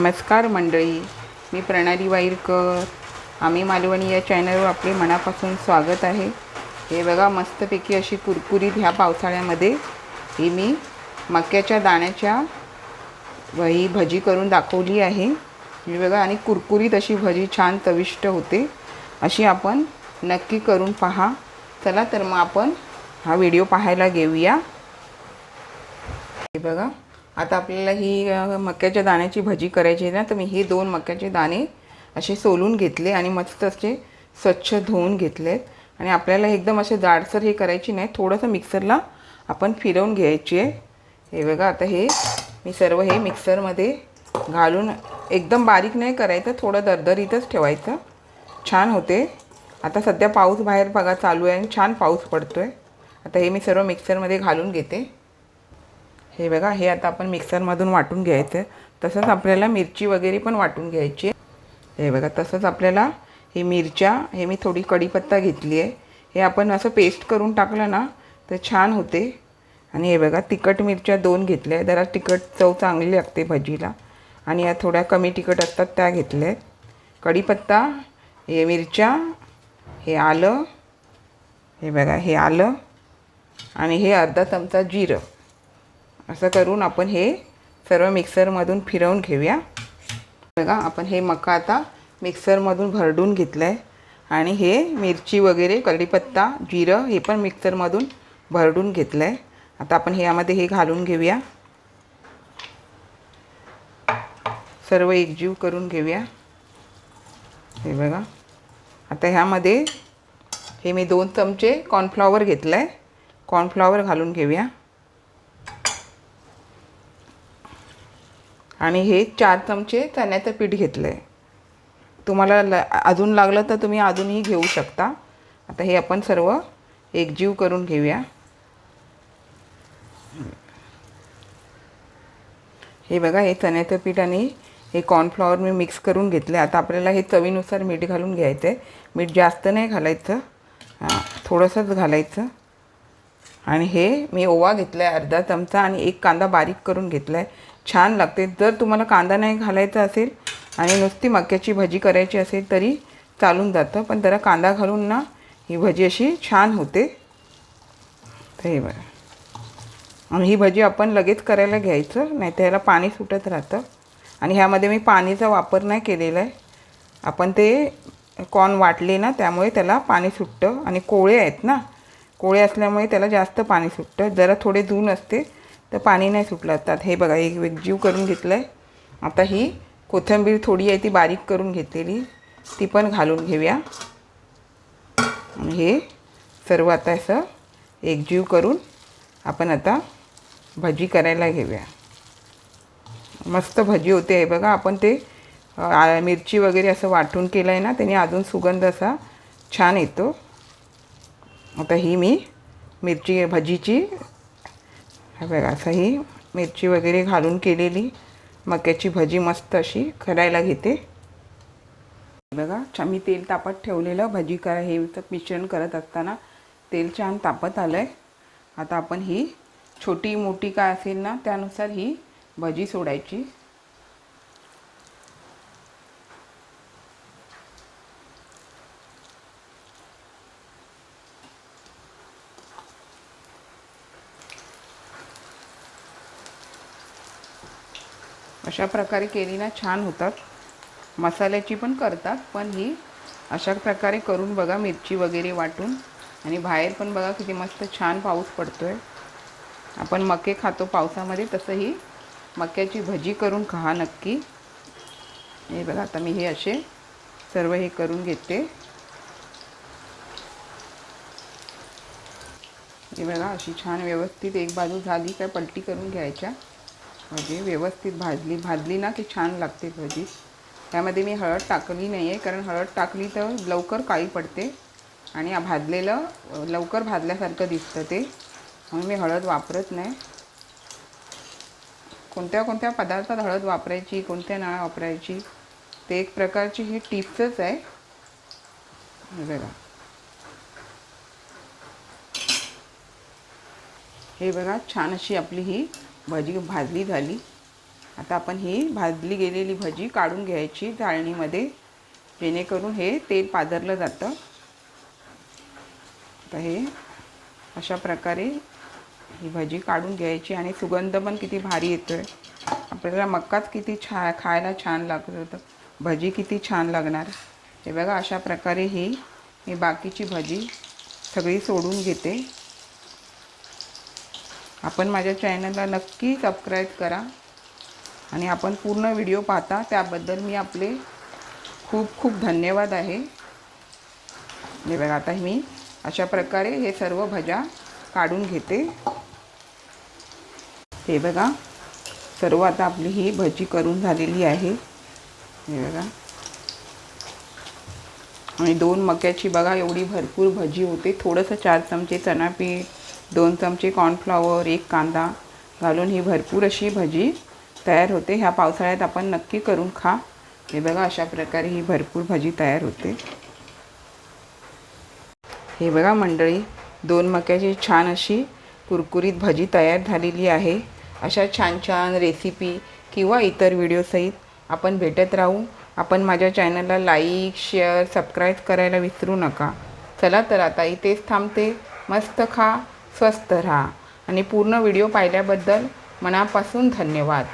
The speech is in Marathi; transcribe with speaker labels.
Speaker 1: नमस्कार मंडळी मी प्रणाली वाईरकर. आम्ही मालवणी या चॅनलवर आपले मनापासून स्वागत आहे. हे बघा मस्तपैकी अशी कुरकुरीत ह्या पावसाळ्यामध्ये ही मी मक्याच्या दाण्याच्या ही भजी करून दाखवली आहे. ही बघा आणि कुरकुरीत अशी भजी छान चविष्ट होते. अशी आपण नक्की करून पहा. चला तर मग आपण हा व्हिडिओ पाहायला घेऊया. हे बघा. आता आपल्याला ही मक्याच्या दाण्याची भजी करायची आहे ना तर मी हे दोन मक्याचे दाणे असे सोलून घेतले आणि मस्त असे स्वच्छ धुवून घेतलेत. आणि आपल्याला एकदम असे जाडसर हे करायची नाही थोडंसं मिक्सरला आपण फिरवून घ्यायची आहे. हे बघा आता हे मी सर्व हे मिक्सरमध्ये घालून एकदम बारीक नाही करायचं थोडं दरदरीतच ठेवायचं. छान होते. आता सध्या पाऊस बाहेर बघा चालू आहे आणि छान पाऊस पडतो आहे आता हे मी सर्व मिक्सरमध्ये घालून घेते. हे बघा हे आता आपण मिक्सरमधून वाटून घ्यायचं तसंच आपल्याला मिरची वगैरे पण वाटून घ्यायची हे बघा तसंच आपल्याला ही मिरच्या हे मी थोडी कढीपत्ता घेतली आहे. हे आपण असं पेस्ट करून टाकलं ना तर छान होते. आणि हे बघा तिखट मिरच्या दोन घेतल्या आहेत. जरा तिखट चव चांगली लागते भजीला. आणि या थोड्या कमी तिखट असतात त्या घेतल्या आहेत. कढीपत्ता हे मिरच्या हे आलं. हे बघा हे आलं. आणि हे अर्धा चमचा जिरं. असं करून आपण हे सर्व मिक्सरमधून फिरवून घेऊया. बघा आपण हे मका आता मिक्सरमधून भरडून घेतलं आहे आणि हे मिरची वगैरे कढीपत्ता जिरं हे पण मिक्सरमधून भरडून घेतलं आहे आता आपण हे यामध्ये हे घालून घेऊया. सर्व एकजीव करून घेऊया. हे बघा. आता ह्यामध्ये हे मी दोन चमचे कॉर्नफ्लॉवर घेतलं आहे कॉर्नफ्लॉवर घालून घेऊया. आणि हे चार चमचे चण्याचं पीठ घेतलं आहे तुम्हाला ल अजून लागलं तर तुम्ही अजूनही घेऊ शकता. आता हे आपण सर्व एकजीव करून घेऊया. हे बघा हे चण्याचं पीठ आणि हे कॉर्नफ्लॉवर मी मिक्स करून घेतले आता आपल्याला हे चवीनुसार मीठ घालून घ्यायचं आहे मीठ जास्त नाही घालायचं. थोडंसंच घालायचं. आणि हे मी ओवा घेतला आहे अर्धा चमचा आणि एक कांदा बारीक करून घेतला आहे छान लागते. जर तुम्हाला कांदा नाही घालायचा असेल आणि नुसती मक्याची भजी करायची असेल तरी चालून जातं. पण जरा कांदा घालून ना ही भजी अशी छान होते. तर हे बघा. आणि ही भजी आपण लगेच करायला घ्यायचं नाही तर ह्याला पाणी सुटत राहतं. आणि ह्यामध्ये मी पाणीचा वापर नाही केलेला आहे. आपण ते कॉर्न वाटले ना त्यामुळे त्याला पाणी सुटतं. आणि कोळे आहेत ना कोळे असल्यामुळे त्याला जास्त पाणी सुटतं. जरा थोडे धून असते तर पाणी नाही सुटलं. आता हे बघा एक वेगजीव करून घेतलं आहे आता ही कोथिंबीर थोडी आहे ती बारीक करून घेतलेली. ती पण घालून घेऊया. आणि हे सर्व आता असं एकजीव करून आपण आता भजी करायला घेऊया. मस्त भजी होते. आहे बघा आपण ते मिरची वगैरे असं वाटून केलं आहे ना त्याने अजून सुगंध असा छान येतो. आता ही मी मिरची भजीची हे बघा असं ही मिरची वगैरे घालून केलेली. मक्याची भजी मस्त अशी करायला घेते. बघा छान मी तेल तापत ठेवलेलं. भजी करा हे मिश्रण करत असताना तेल छान तापत आलं आहे आता आपण ही छोटी मोठी काय असेल ना त्यानुसार ही भजी सोडायची. अशा प्रकारे केली ना छान होतात. मसाल्याची पण करतात पण ही अशा प्रकारे करून बघा मिरची वगैरे वाटून. आणि बाहेर पण बघा किती मस्त छान पाऊस पडतो आहे आपण मके खातो पावसामध्ये तसंही मक्याची भजी करून खा नक्की. हे बघा आता मी हे असे सर्व हे करून घेते. हे बघा अशी छान व्यवस्थित एक बाजू झाली काय पलटी करून घ्यायच्या. म्हणजे व्यवस्थित भाजली भाजली ना की छान लागते भाजी त्यामध्ये मी हळद टाकली नाही आहे कारण हळद टाकली तर लवकर काळी पडते आणि भाजलेलं लवकर भाजल्यासारखं दिसतं ते. म्हणून मी हळद वापरत नाही. कोणत्या कोणत्या पदार्थात हळद वापरायची कोणत्या नाही वापरायची ते एक प्रकारची ही टिप्सच आहे. बघा. हे बघा छान अशी आपली ही भजी भाजली झाली. आता आपण ही भाजली गेलेली भजी काढून घ्यायची चाळणीमध्ये जेणेकरून हे तेल पाझरलं जातं. आता हे अशा प्रकारे ही भजी काढून घ्यायची आणि सुगंध पण किती भारी येतो आहे आपल्याला मक्काच किती छा खायला छान लागत होतं. भजी किती छान लागणार. हे बघा अशा प्रकारे ही मी बाकीची भजी सगळी सोडून घेते. आपण माझ्या चॅनलला नक्की सबस्क्राईब करा आणि आपण पूर्ण व्हिडिओ पाहता त्याबद्दल मी आपले खूप खूप धन्यवाद आहे. हे बघा आता मी अशा प्रकारे हे सर्व भज्या काढून घेते. हे बघा सर्व आता आपली ही भजी करून झालेली आहे. हे बघा. आणि दोन मक्याची बघा एवढी भरपूर भजी होते. थोडंसं चार चमचे चणापीठ दोन चमचे कॉर्नफ्लॉवर एक कांदा घालून ही भरपूर अशी भजी तयार होते. ह्या पावसाळ्यात आपण नक्की करून खा. हे बघा अशा प्रकारे ही भरपूर भजी तयार होते. हे बघा मंडळी दोन मक्याची छान अशी कुरकुरीत भजी तयार झालेली आहे. अशा छान छान रेसिपी किंवा इतर व्हिडिओसहित आपण भेटत राहू. आपण माझ्या चॅनलला लाईक शेअर सबस्क्राईब करायला विसरू नका. चला तर आता इथेच थांबते. मस्त खा. स्वस्त राहा. आणि पूर्ण व्हिडिओ पाहिल्याबद्दल मनापासून धन्यवाद.